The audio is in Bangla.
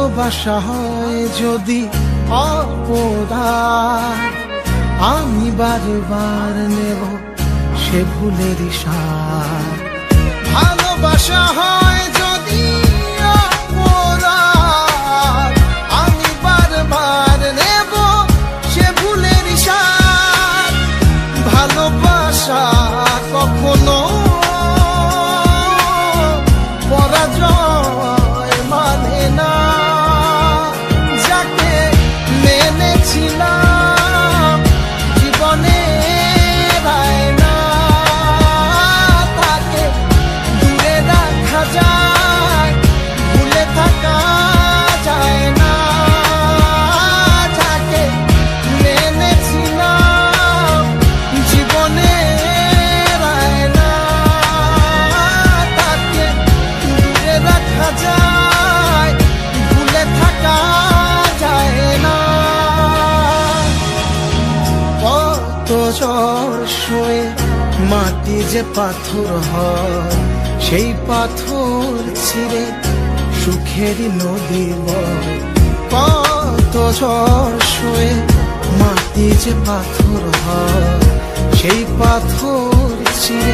ভালোবাসা হয় যদি অপরাধ আমি বারবার নেব সে ভুলের সার। ভালোবাসা হয় সয়ে মাটি যে পাথর হয়, সেই পাথর ছিঁড়ে সুখেরই নদী কত ঝড় সয়ে মাটি যে পাথর হয়, সেই পাথর ছিঁড়ে